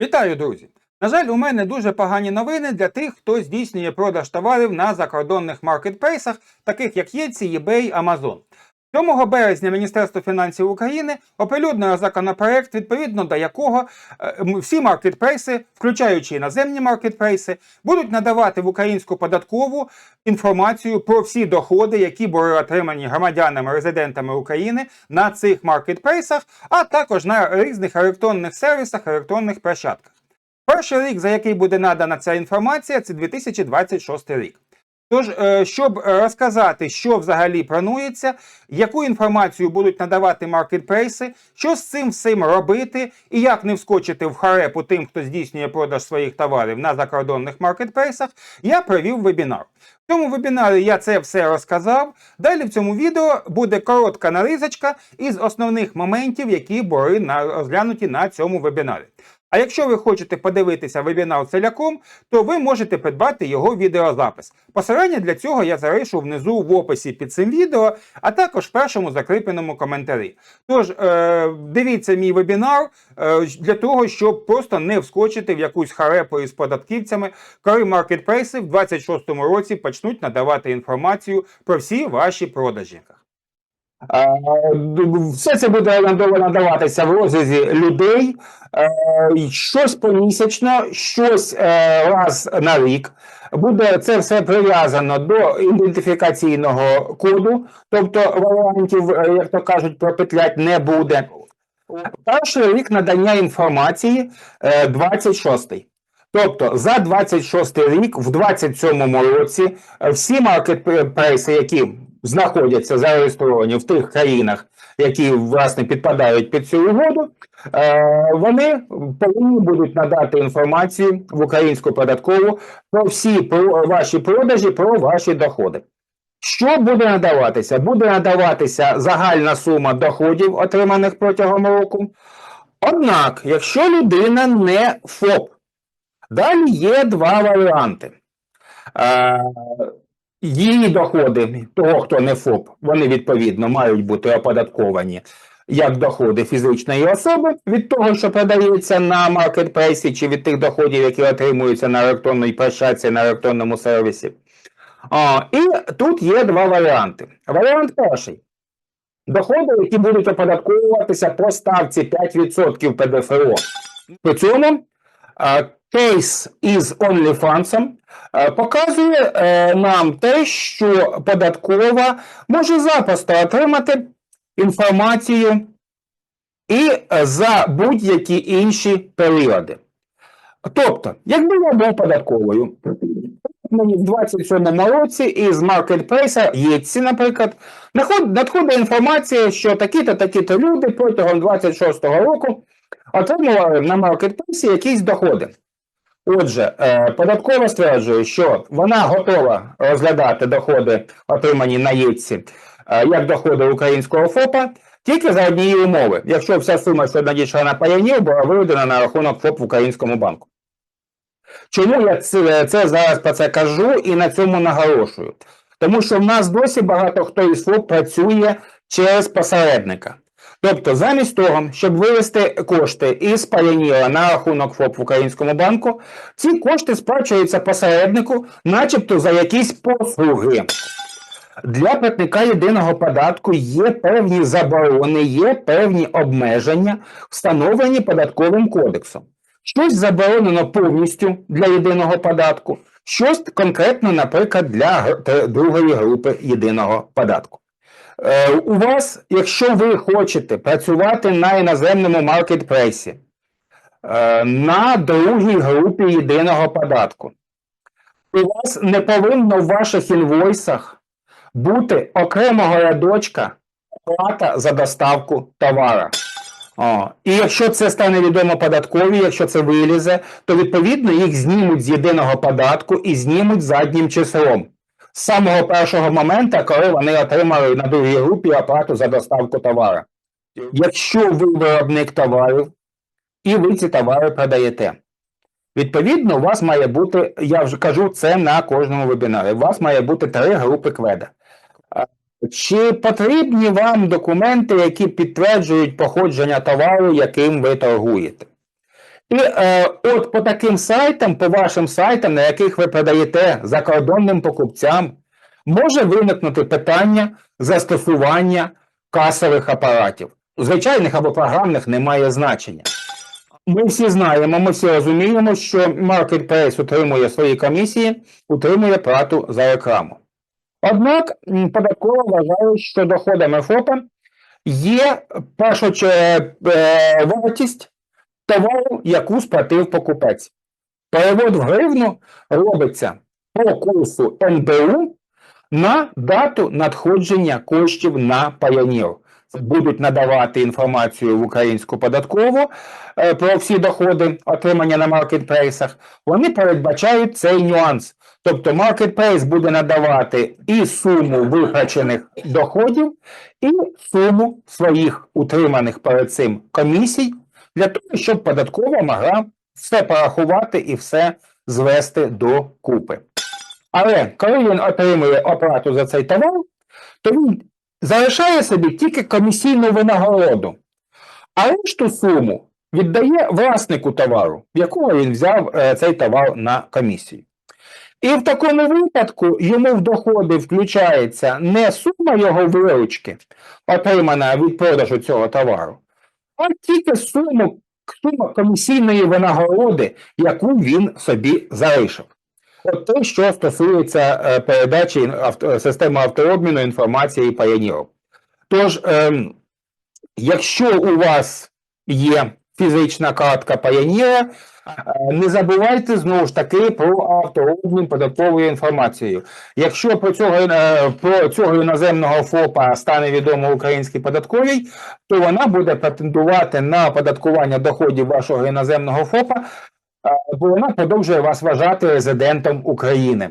Вітаю, друзі! На жаль, у мене дуже погані новини для тих, хто здійснює продаж товарів на закордонних маркетплейсах, таких як Єці, eBay, Amazon. 7 березня Міністерство фінансів України оприлюднило законопроект, відповідно до якого е, всі маркетплейси, включаючи іноземні маркетплейси, будуть надавати в українську податкову інформацію про всі доходи, які були отримані громадянами резидентами України на цих маркетплейсах, а також на різних електронних сервісах, електронних площадках. Перший рік, за який буде надана ця інформація, це 2026 рік. Тож, е, щоб е, розказати, що взагалі планується, яку інформацію будуть надавати маркетплейси, що з цим всім робити, і як не вскочити в харепу тим, хто здійснює продаж своїх товарів на закордонних маркетплейсах, я провів вебінар. В цьому вебінарі я це все розказав. Далі в цьому відео буде коротка нарізочка із основних моментів, які були розглянуті на цьому вебінарі. А якщо ви хочете подивитися вебінар ціляком, то ви можете придбати його відеозапис. Посилання для цього я залишу внизу в описі під цим відео, а також в першому закріпленому коментарі. Тож е, дивіться мій вебінар е, для того, щоб просто не вскочити в якусь харепу із податківцями, коли маркетплейси в 2026 році почнуть надавати інформацію про всі ваші продажі. Е, Все це буде надаватися в розрізі людей, е, щось помісячно, щось е, раз на рік. Буде це все прив'язано до ідентифікаційного коду, тобто варіантів, як то кажуть, пропетлять не буде. Перший рік надання інформації е, 26-й. Тобто за 26 рік, в 27 році, всі маркетплейси, які знаходяться зареєстровані в тих країнах, які власне підпадають під цю угоду, е, вони повинні будуть надати інформацію в українську податкову про всі ваші продажі, про ваші доходи. Що буде надаватися? Буде надаватися загальна сума доходів, отриманих протягом року. Однак, якщо людина не ФОП, далі є два варіанти. Її доходи, того, хто не ФОП, вони відповідно мають бути оподатковані як доходи фізичної особи від того, що продається на маркетплейсі, чи від тих доходів, які отримуються на електронній площадці, на електронному сервісі. А, і тут є два варіанти. Варіант перший. Доходи, які будуть оподатковуватися по ставці 5% ПДФО. При цьому кейс із OnlyFans е, показує е, нам те, що податкова може запросто отримати інформацію і за будь-які інші періоди. Тобто, якби я був податковою, мені в 27-му році із маркетплейса Єтсі, наприклад, надходить інформація, що такі-то такі-то люди протягом 26-го року отримували на маркетплейсі якісь доходи. Отже, е, податкова стверджує, що вона готова розглядати доходи, отримані на ЄЦі, е, як доходи українського ФОПа, тільки за однієї умови, якщо вся сума, що надійшла на Pioneer, була виведена на рахунок ФОП в українському банку. Чому я це, це зараз про це кажу і на цьому наголошую? Тому що в нас досі багато хто із ФОП працює через посередника. Тобто, замість того, щоб вивести кошти із Pioneer на рахунок ФОП в українському банку, ці кошти сплачуються посереднику, начебто за якісь послуги. Для платника єдиного податку є певні заборони, є певні обмеження, встановлені податковим кодексом. Щось заборонено повністю для єдиного податку, щось конкретно, наприклад, для другої групи єдиного податку. Е, у вас, якщо ви хочете працювати на іноземному маркетплейсі, е, на другій групі єдиного податку, у вас не повинно в ваших інвойсах бути окремого рядочка плата за доставку товара. О, і якщо це стане відомо податкові, якщо це вилізе, то відповідно їх знімуть з єдиного податку і знімуть заднім числом. З самого першого моменту, коли вони отримали на другій групі оплату за доставку товара. Якщо ви виробник товарів і ви ці товари продаєте, відповідно, у вас має бути, я вже кажу це на кожному вебінарі, у вас має бути три групи кведа. Чи потрібні вам документи, які підтверджують походження товару, яким ви торгуєте? І е, от по таким сайтам, по вашим сайтам, на яких ви продаєте закордонним покупцям, може виникнути питання застосування касових апаратів. Звичайних або програмних немає значення. Ми всі знаємо, ми всі розуміємо, що Marketplace утримує свої комісії, утримує плату за рекламу. Однак м, податкова вважає, що доходами ФОПа є першочергова вартість товару, яку сплатив покупець. Перевод в гривну робиться по курсу НБУ на дату надходження коштів на Pioneer. Будуть надавати інформацію в українську податкову е, про всі доходи, отримання на маркетплейсах. Вони передбачають цей нюанс. Тобто маркетплейс буде надавати і суму витрачених доходів, і суму своїх утриманих перед цим комісій для того, щоб податкова могла все порахувати і все звести до купи. Але коли він отримує оплату за цей товар, то він залишає собі тільки комісійну винагороду, а решту суму віддає власнику товару, в якого він взяв е, цей товар на комісію. І в такому випадку йому в доходи включається не сума його виручки, отримана від продажу цього товару, а тільки суму сума комісійної винагороди, яку він собі залишив. От те, що стосується е, передачі авто, системи автообміну інформації паяніру. Тож, ем, якщо у вас є фізична картка Pioneer, е, не забувайте знову ж таки про автообмін податковою інформацією. Якщо про цього, е, про цього іноземного ФОПа стане відомо українській податковій, то вона буде претендувати на оподаткування доходів вашого іноземного ФОПа, е, бо вона продовжує вас вважати резидентом України.